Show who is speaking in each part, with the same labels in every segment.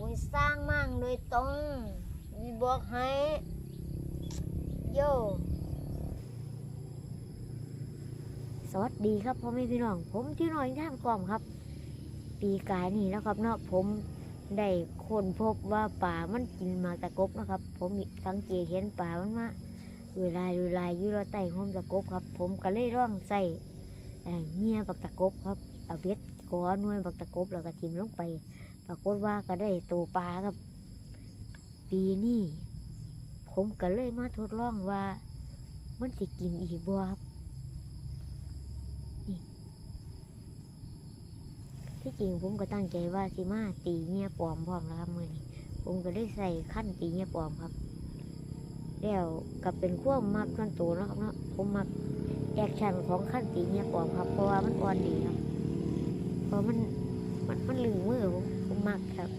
Speaker 1: อุ้ยสร้างมั่งโดยตรงมีบอกให้โยสวัสดีครับพ่อแม่พี่น้อง ผมชื่อน้อยท่ามกล่อมครับ ปีกายนี่แล้วครับเนาะผมได้ค้นพบว่าป่ามันกินมาตะกบนะครับ ผมสังเกตเห็นป่ามันมาเวลาเวลาอยู่รอใต้ห้องตะกบครับ ผมก็เลยร่องใส่เงี้ยบักตะกบครับเอาเบ็ดกอหน่วยบักตะกบแล้วก็ทิมลงไป ปรากฏว่าก็ได้ตัวปลาครับ ปีนี้ผมก็เลยมาทดลองว่า มันสิกินอีกบ่ครับที่จริงผมก็ตั้งใจว่าสิมาตีเงียปลอมพร้อมแล้วครับมือนี้ผมก็ได้ใส่ขั้นตีเงียปลอมครับ แล้วก็เป็นขั้วมักส่วนตัวนะครับเนาะผมมักแอคชั่นของขั้นตีเงียปลอมครับเพราะว่ามันอ่อนดีครับเพราะมันมันมันลึงมือผม มากครับ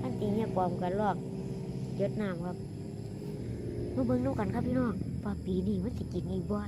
Speaker 1: ท่านตีเนี่ยปลอมกันลอกยดน้ำครับมาเบิ่งดูกันครับพี่น้องว่าปีนี้มันสิกินอีกบ่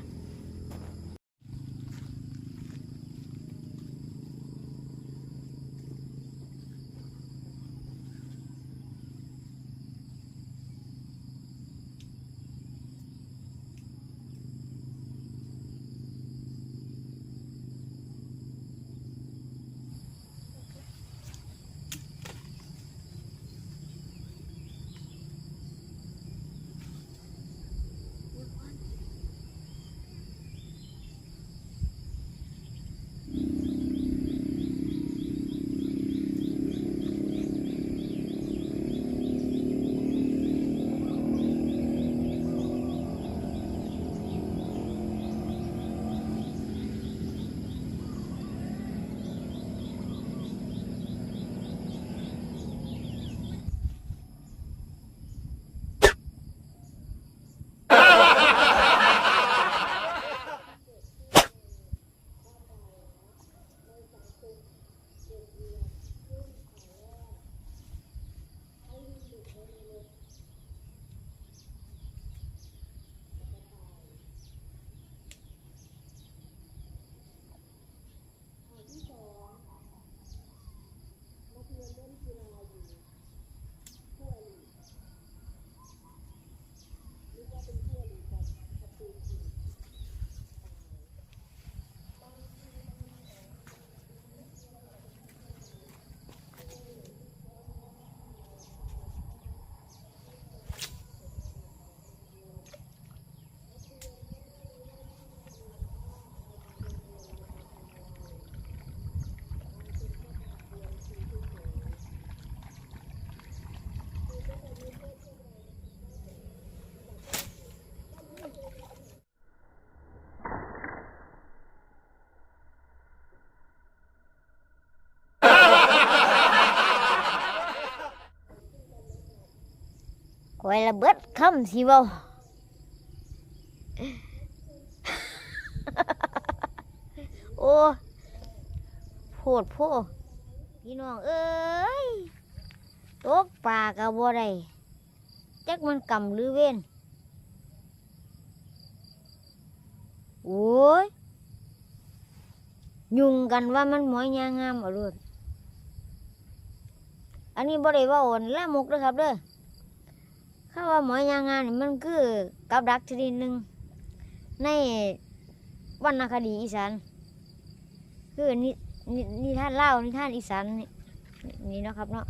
Speaker 1: ระเบิดคำสิเว้าโอ้โพดโพพี่น้องเอ้ยตกปลากับบัวได้จักมันกำหรือเว้นโอ้ยยุงกันว่ามันหมอยยางงามอาเลยอันนี้บ่ได้ว่าอ่อนละมุกเด้อครับเด้อ ข้าว่าหมอยางงานนี่มันคือกับดักชนิดหนึ่งในวรรณคดีอีสานคือนินินิทานเล่านิทานอีสานนี่นี่เนาะครับเนาะ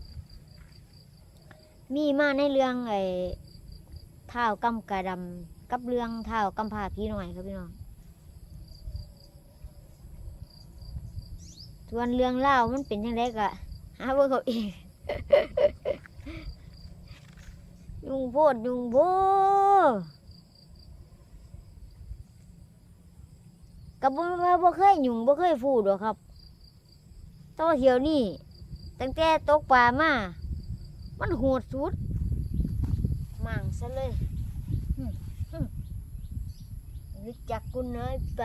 Speaker 1: มีมาในเรื่องไอ้เท้าวกำกระดำกับเรื่องเท้าวกำพาพี่หน่อยครับพี่น้องส่วนเรื่องเล่ามันเป็นยังไงก็หาเบิ่งเขาเอง ยุงโพดยุงโพกับบ่ว่าบ่เคยยุงบ่เคยฟูดหรอกครับต่อเที่ยวนี้ตั้งแต่ตกปลามา มันโหดสุดมั่งซะเลยหึหึรู้จักกูน้อยไป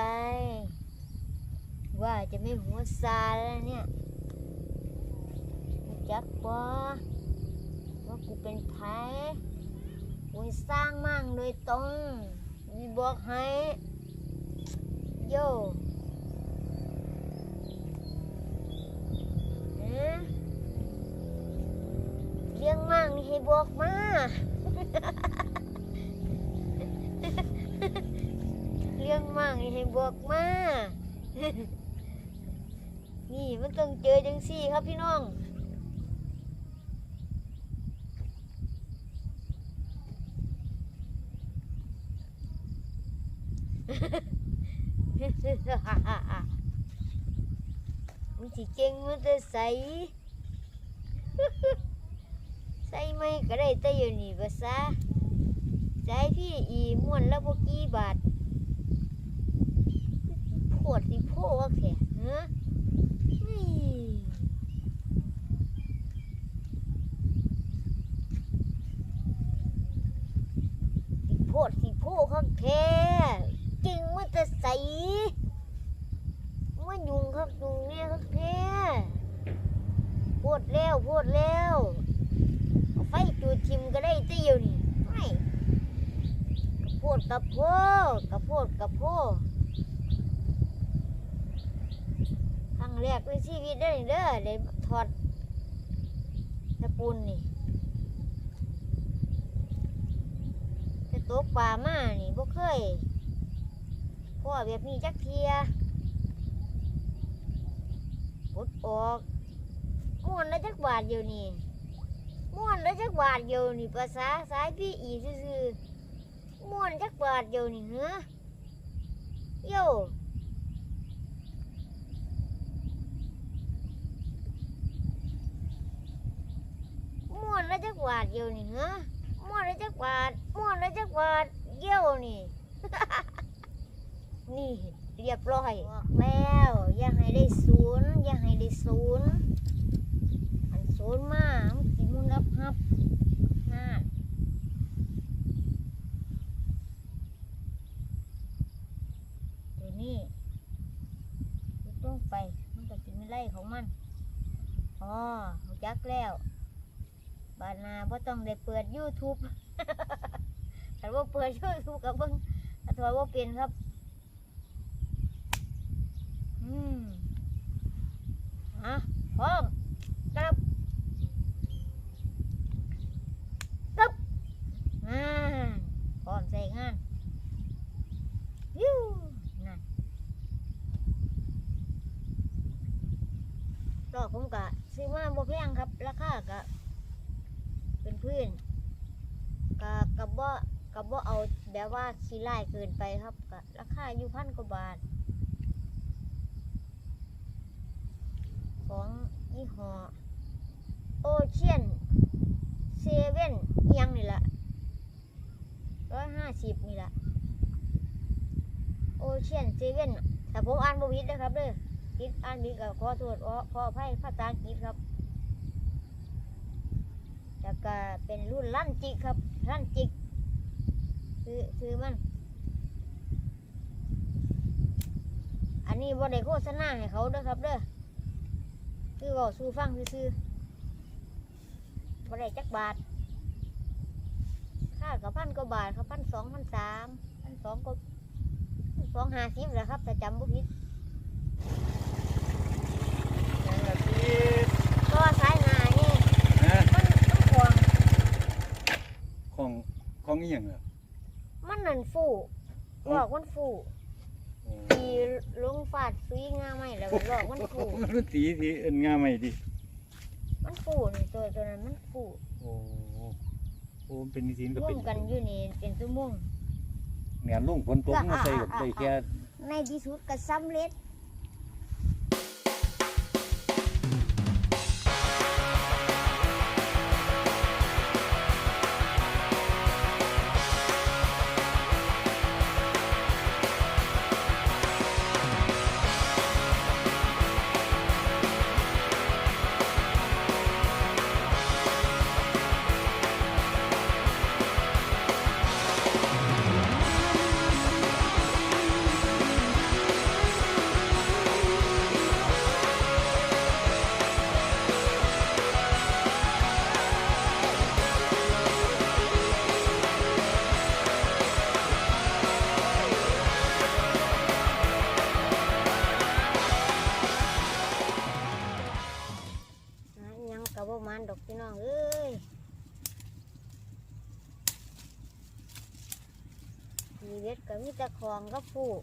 Speaker 1: ว่าจะไม่หัวซาแล้วเนี่ยรู้จักปะว่ากูเป็นไผ กูสร้างมั่งโดยตรงมีบอกให้โยเอ๊ะนี่ให้บอกมาเรื่องมั่งนี่ให้บอกมานี่มันต้องเจอจังสี่ครับพี่น้อง มันสิเก่งมันจะใส่ใส่ไม่ก็ได้แต่อยู่นี่ภาษาใจพี่อีม่วนแล้วพวกกี่บาทปวดสิโพวกแท้ฮะนี่สิโพดสิโพข้างแท้จริงมันจะใสมันยุงครับยุงเนี่ยครับแท้พูดแล้วพูดแล้วเอาไฟจูดทิมก็ได้แต่อยู่นี่ไม่กระโพดกระโพดกระโพดกระโพดครั้งแรกในชีวิตเด้อนี่เด้อได้ถอด ตะปูนนี่แต่ตกปลามานี่บ่เคยพ่อแบบนี้จักเทียปลดออกม่วนแล้วจักบาทเดียวนี่ม่วนแล้วจักบาทเดียวนี่ภาษาสายพี่อีซื่อม่วนจักบาทเดียวนี่เหรอโยม่ วนแล้วาดเดียวนี่เหรอม่วนแล้วจักวาดม่วนแล้วจักวาดเยี่ยวนี่ นี่เรียบร้อยบอกแล้วอย่าให้ได้ศูนย์อย่าให้ได้ศูนย์อันศูนย์มากมันสิมุนรับฮับนาดเดี๋ยวนี้ต้องไปมันก็สิมีไล่ของมันอ๋อรู้จักแล้ว บานนาบ่ ต้องได้เปิด YouTube แต่ว่าเปิด YouTube กับเบิ่งอัตว่าบ่เป็นครับ อืมอะพร้อมกับกับอ่าพร้อมใส่งานยูนั่นดอผมกะซื้อมาบ่แพงครับ ราคากะ พื้นกะกะบ่กะบ่เอาแบบว่าขี้ไล่เกินไปครับกะราคาอยู่พันกว่าบาท ของยี่ห้อโอเชียนเซเว่นยังนี่แหละร้อยห้าสิบนี่แหละโอเชียนเซเว่นแต่ผมอ่านบวิดนะครับเด้อคิดอ่านผิดก็ขอโทษขออภัยภาษาอังกฤษครับ แล้วก็เป็นรุ่นลั่นจิกครับลั่นจิกคือคือมัน อันนี้บ่ได้โฆษณาให้เขาเด้อครับเด้อคือบอกสู้ฟังซื่อๆบ่ได้จักบาทค่ากับพันกว่าบาทครับพันสองพันสามพันสองก็สองห้าสิบแหละครับแต่จำบ่ผิด
Speaker 2: ยังละพี่
Speaker 1: ก็สายหนานี่
Speaker 2: นะ
Speaker 1: มันมันขวาง
Speaker 2: ของข องอีหยังเหรอ
Speaker 1: มันนั่นฟูบอกมันฟู
Speaker 2: โอ้
Speaker 1: ทีลงฟาดซุยงาไม่แล้วก็บอกมันฟู
Speaker 2: มันรุ่นสีสีเอินงามใหม่ดิ
Speaker 1: มันฟูนี่ตัวตัวนั้นมันฟู
Speaker 2: โอ้โอ้เป็นนิสินก็
Speaker 1: ร่ว
Speaker 2: เป็น
Speaker 1: มกันอยู่นี่เป็นชั่วโมง
Speaker 2: เนี่ยลุงฝนตกมาใส่กับได้แค่
Speaker 1: ในที่สุดก็สำเร็จ มีเด็ดก็มีตะคองก็ผูก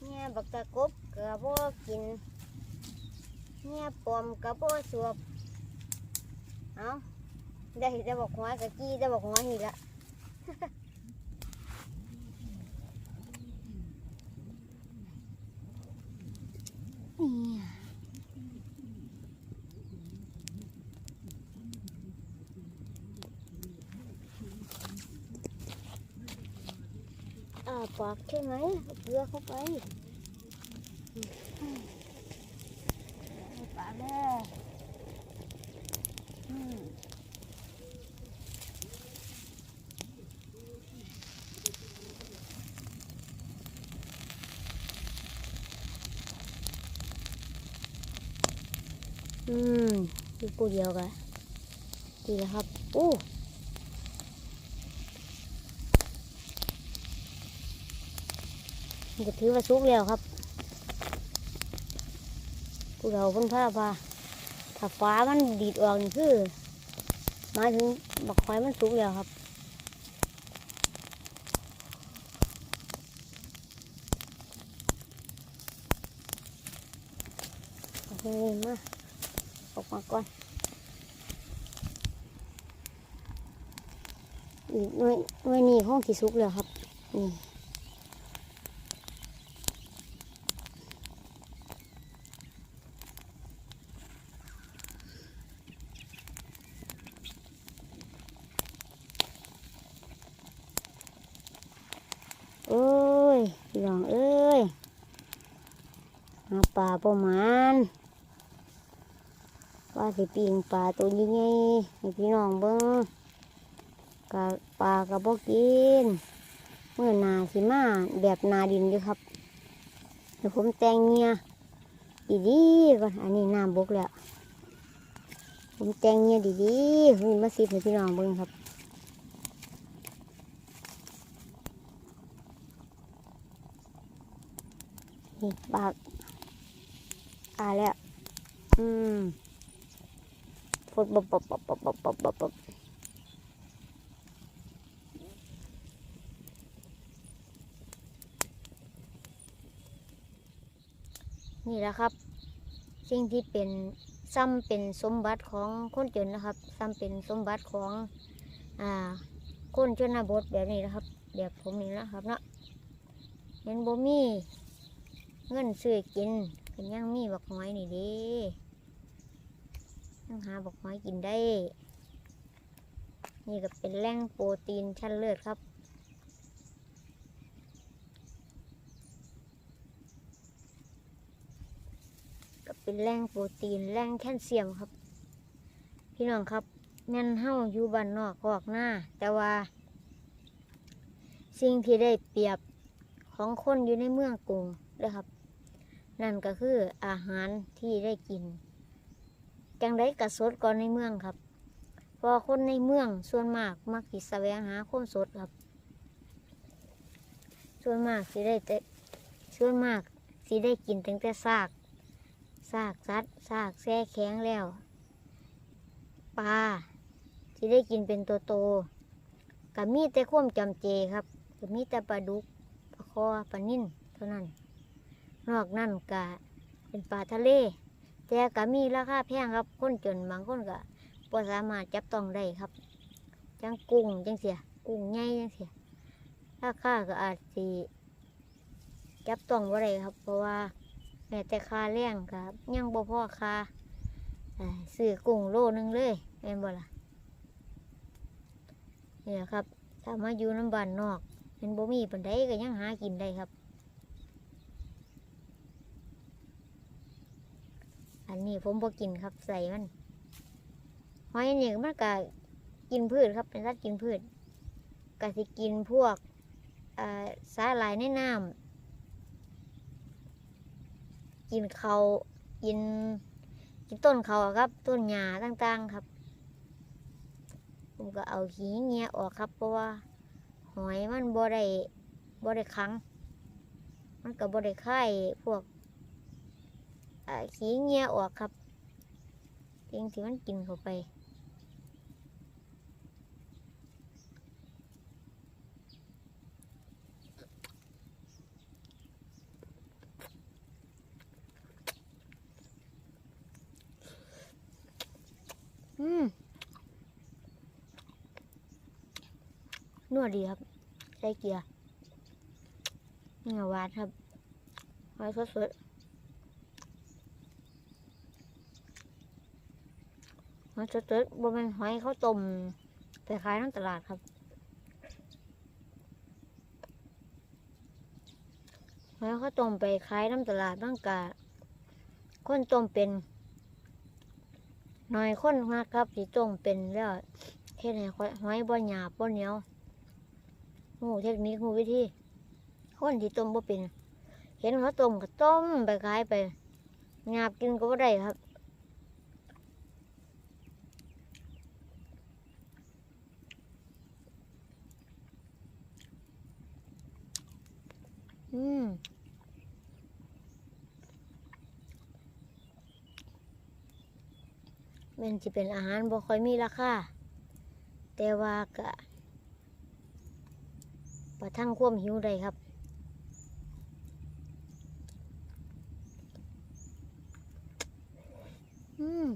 Speaker 1: เนี่ยบักตะกบกระโบกินเนี่ยปอมกระโบสวบเอาได้จะบอกหัวกะกี้จะบอกหัวนี่ละเนี่ยาปากใช่ไหมเอาเกลือเข้าไปเอาปากแล้วอืมอืมดูปูเดียวกันดีแล้วครับ โอ้มัน ก็ถือว่าสุกแล้วครับปูเราเพิ่นพาพาถ้าฟ้ามันดีดออกนี่คือหมายถึงบักไฟมันสุกแล้วครับโอเคมาออกมาก่อนอีกหน่วยหน่วยนี้ห้องที่สุกแล้วครับนี่โอ้ยพี่น้องเอ้ยหา ปลาประมาณว่าสิปีงปลาตัวใหญ่ให้พี่น้องเบิ้งกะปลากระบอกกินเมื่อนาสิมาแบบนาดินอยู่ครับเดี๋ยวผมแต่งเงียดีๆก่อนอันนี้น้ำบกแล้วผมแต่งเงียดีๆมีมาสิบให้พี่น้องเบิ้งครับนี่ปาก อ่าแล้ว อืมฟุดบบบบบบบบบบบบบบนี่แหละครับ สิ่งที่เป็นซ้ำเป็นสมบัติของคนจนนะครับซ้ำเป็นสมบัติของอ่าคนชนบทแบบนี้นะครับแบบผมนี่นะครับเนาะเห็นบ่มีเงินซื้อกิน ก็ยังมีบักหอยนี่เดีต้องหาบอกหอยกินได้ นี่ก็เป็นแหล่งโปรตีนชั้นเลิศครับก็เป็นแหล่งโปรตีนแหล่งแคลเซียมครับ พี่น้องครับแม่นเฮาอยู่บ้านนอกออกหน้า แต่ว่า สิ่งที่ได้เปรียบของคนอยู่ในเมืองกรุงเลยครับ นั่นก็คืออาหารที่ได้กิน จังได้กระสดก่อนในเมืองครับเพราะคนในเมืองส่วนมากมักสิแสวงหาความสดครับ ส่วนมากสิได้แต่ส่วนมากสิได้กินตั้งแต่ซากซากสัตว์ซากแซ่แข็งแล้วปลาสิได้กินเป็นตัวโตกับมีแต่ควมจำเจครับกับมีแต่ปลาดุกปลาคอปลานิ่นเท่านั้น นอกนั้นก็เป็นปลาทะเล แต่ก็มีราคาแพงครับคนจนบางคนก็บ่สามารถจับต้องได้ครับ จังกุ้งจังเสียกุ้งใหญ่จังเสียราคาก็อาจสิจับต้องบ่ได้ครับ เพราะว่าแม้แต่ค่าแรงครับ ยังบ่พอค่าเอ่อซื้อกุ้งโลนึงเลยแม่นบ่ล่ะนี่แหละครับถ้ามาอยู่น้ำบานนอกเห็นบ่มีปานใดก็ยังหากินได้ครับ อันนี้ผมบ่กินครับใส่มันหอยนี่มันก็กินพืชครับเป็นสัตว์กินพืชก็สิกินพวกสาหร่ายในน้ำกินเขากินกินต้นเขาครับ ต้นหญ้าต่าง ๆครับ ผมก็เอาขี้เงี้ยออกครับ เพราะว่า หอยมันบ่ได้บ่ได้ขังมันก็บ่ได้ไข่พวก ขี้เงี้ยออกครับเพียงที่มันกินเข้าไป อืมนัวดีครับใส่เกียร์เงาวาดครับหอยสด หอยสดๆบนเป็นหอยข้าวต้มไปขายทั้งตลาดครับหอยข้าวต้มไปขายน้ำตลาดตั้งกะคนต้มเป็นหน่อยคนมากครับที่ต้มเป็นแล้วเฮ็ดให้หอยบ่หยาบบ่เหนียวหูเทคนิคหูวิธีคนที่ต้มบ่เป็น เห็นเขาต้มก็ต้มไปขายไปหยาบกินก็บ่ได้ครับ มมันจะเป็นอาหารบ่ค่อยมีราคาแต่ว่าก็ประทังความหิวได้ครับ อืม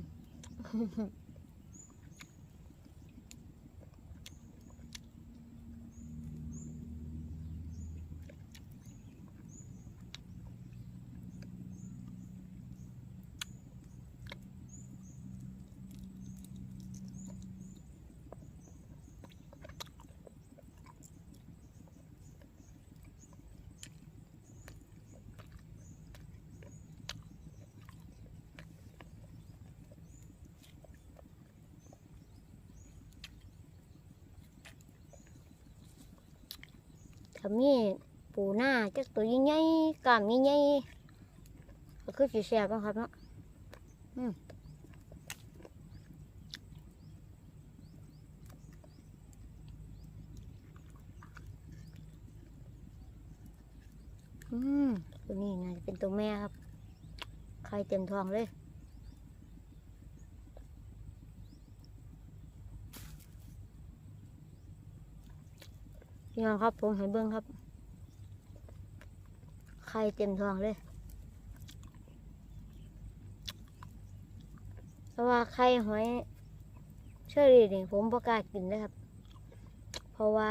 Speaker 1: ถ้ามีปูหน้าจักตัวยิ่งใหญ่กล้ามยิ่งใหญ่ก็คือสีแสบนะครับเนาะอืมตัวนี้น่าจะเป็นตัวแม่ครับไข่เต็มทองเลย พี่น้องครับผมให้เบิ้งครับ ไข่เต็มท้องเลยเพราะว่าไข่หอยเชอรี่นี่ผมประกาศกินเลยครับ เพราะว่า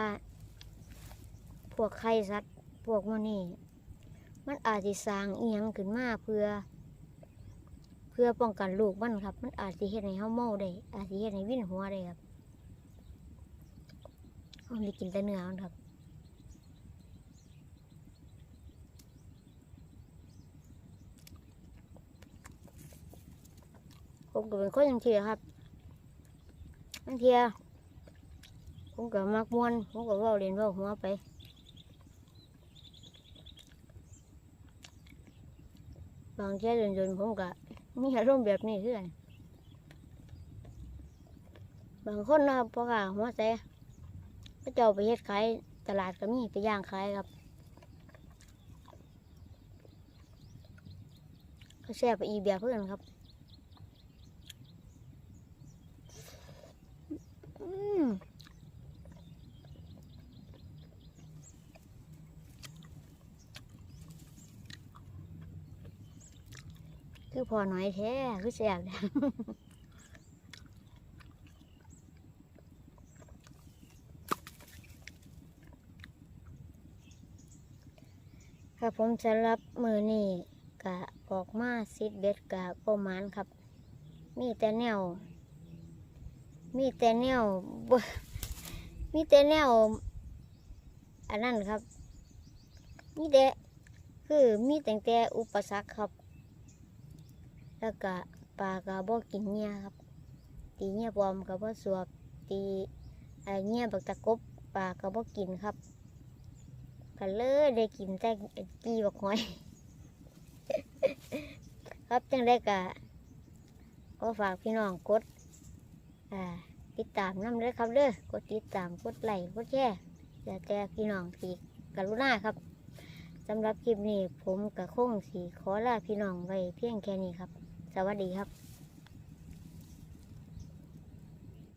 Speaker 1: พวกไข่สัตว์พวกมันนี่มันอาจจะสร้างเอียงขึ้นมาเพื่อ เพื่อป้องกันลูกมันครับ มันอาจจะเฮ็ดให้เฮาเมาได้อาจจะเฮ็ดให้วิ่นหัวได้ครับผมได้กินแต่เนื้อมันครับ ผมก็เป็นคนย่างที่ครับบางเทียผมก็มักมวนผมก็ว่าเรียนว่าหัวไปบางเทียเดินๆผมก็มีอารมณ์แบบนี้คือกันบางคนนะครับพอค่ะหัวใจก็เจ้าไปเฮ็ดขายตลาดก็มีไปย่างขายครับก็แซ่บไปอีแบบเพื่อนครับ อืมคือ พอหน่อยแท้คือแสบครับผมสำหรับมือนี่กะออกมาซิดเบ็ดกะประมาณครับ มีแต่แนว มีแต่แนวมีแต่แนว อันนั้นครับ มีแต่คือมีแต่แต่อุปสรรคครับ แล้วก็ปลากระบอกกินเงี้ยครับ ตีเงี้ยปลอมกับว่สวบตีไอเงี้ยบักตะกบปลากระบอกกินครับก็เลยได้กินแต่กีบักหอย ครับจังได้กะก็ฝากพี่น้องกดติดตามน้ำเลยครับเด้อกดติดตามกดไลค์กดแชร์อย่าแต่พี่น้องสีกรุณาครับสำหรับคลิปนี้ผมกับคงสีขอลาพี่น้องไว้เพียงแค่นี้ครับ สวัสดีครับ